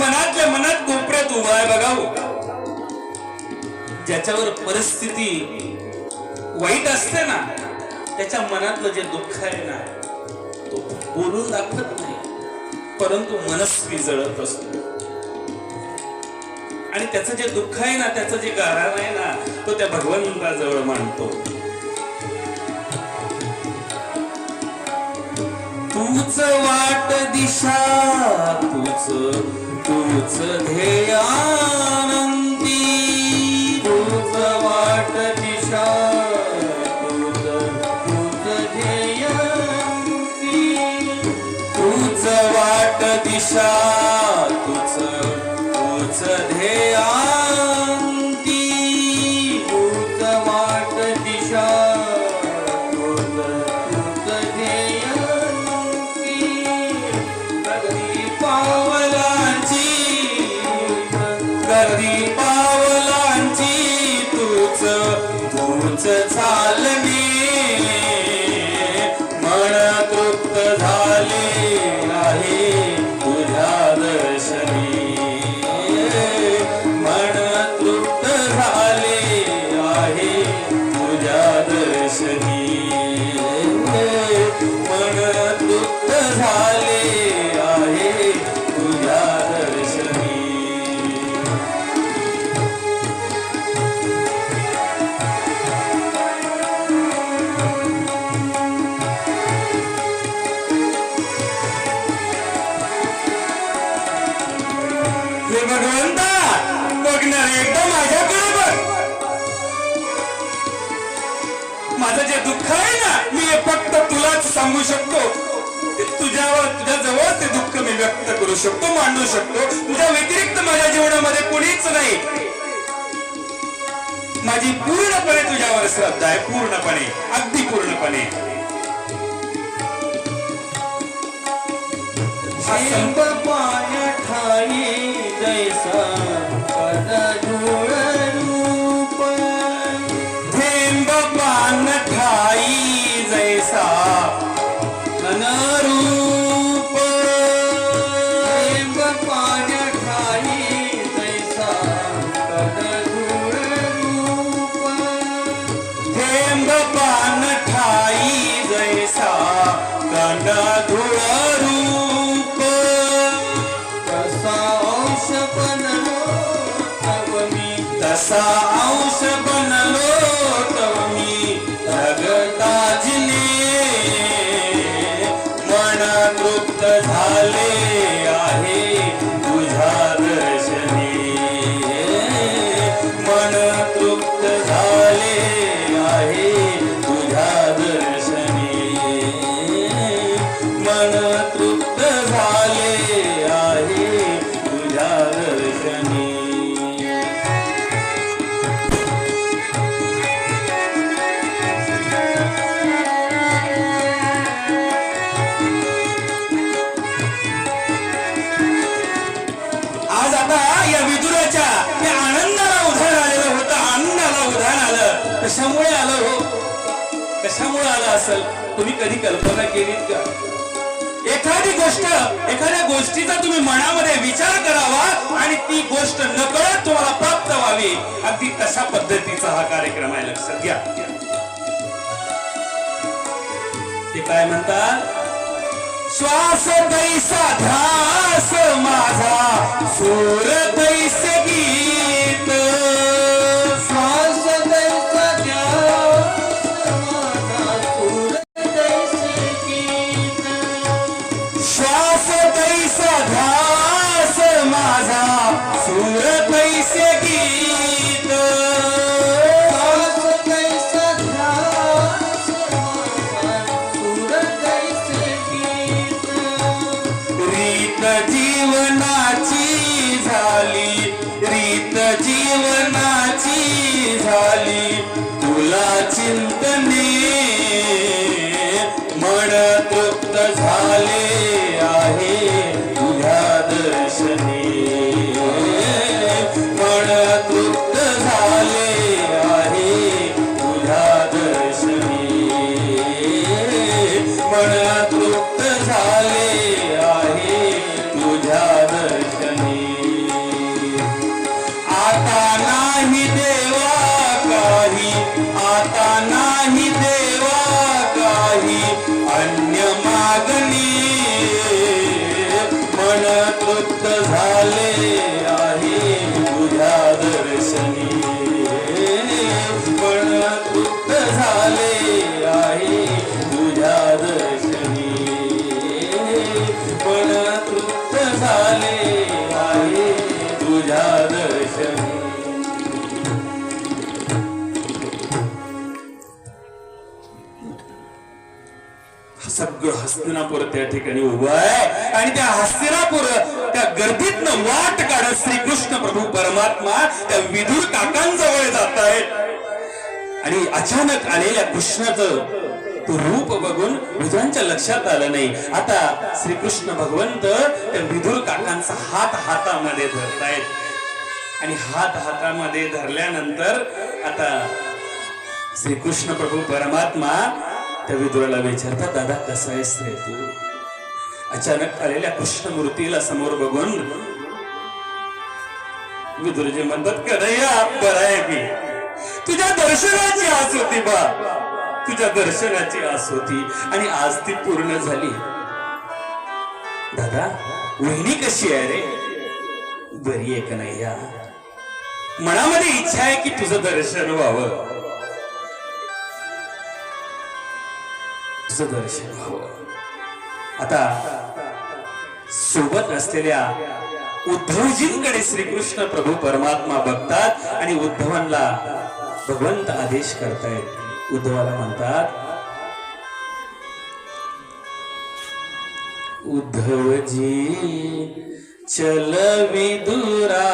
हात मनातल्या मनात कोपऱ्यात उभा आहे बघा हो. ज्याच्यावर परिस्थिती वाईट असते ना त्याच्या मनातलं जे दुःख आहे ना तो बोलून दाखवत नाही. परंतु मनस्वी जळत असतो. आणि त्याचं जे दुःख आहे ना त्याचं जे गाराण आहे ना तो त्या भगवंताजवळ मांडतो. तूच वाट दिशा तूच तूच ध्येयानंदी तूच वाट दिशा तूच तूच ध्येयानंदी तूच वाट दिशा तूच तूच ध्येया तूच चालणे मन माझं जे दुःख आहे ना मी हे फक्त तुलाच सांगू शकतो. तुझ्यावर तुझ्या जवळ ते दुःख मी व्यक्त करू शकतो मांडू शकतो. तुझ्या व्यतिरिक्त माझ्या जीवनामध्ये कोणीच नाही. माझी पूर्णपणे तुझ्यावर श्रद्धा आहे पूर्णपणे अगदी पूर्णपणे. शेंब पाय कंड धुळ कशामुळे आला असेल? तुम्ही कधी कल्पना केलीत का? एखादी गोष्ट एखाद्या गोष्टीचा तुम्ही मनामध्ये विचार करावा आणि ती गोष्ट नकळत तुम्हाला प्राप्त व्हावी. अगदी तशा पद्धतीचा हा कार्यक्रम आहे. लक्षात घ्या. ते काय म्हणतात? श्वास तैसा ध्यास माझा सूर तैसे गीत చింతనే i Satana. सगळं हस्तिनापूर त्या ठिकाणी उभं आहे. आणि त्या हस्तिनापूर त्या गर्दीतनं वाट काढत श्रीकृष्ण प्रभू परमात्मा त्या विदुर काकांजवळ जात आहेत. आणि अचानक आलेल्या कृष्णाचं तो रूप बघून विधुरांच्या लक्षात आलं नाही. आता श्रीकृष्ण भगवंत त्या विधुर काकांचा हात हातामध्ये धरतायत आणि हात हातामध्ये धरल्यानंतर आता श्रीकृष्ण प्रभू परमात्मा त्या विदुराला विचारतात दादा कसा आहेस रे तू? अचानक आलेल्या कृष्णमूर्तीला समोर बघून विदुरजी म्हणतात कन्हैया बरा आहे मी तुझ्या दर्शनाची आस होती बा. तुझ्या दर्शनाची आस होती आणि आज ती पूर्ण झाली. दादा वहिनी कशी आहे रे? बरी आहे कन्हैया. मनामध्ये इच्छा आहे की तुझं दर्शन व्हावं. सुदर्शन हो. आता सोबत असलेल्या उद्धवजींकडे श्रीकृष्ण प्रभू परमात्मा बघतात आणि उद्धवांना भगवंत आदेश करतायत. उद्धवाला म्हणतात उद्धवजी चल विदुरा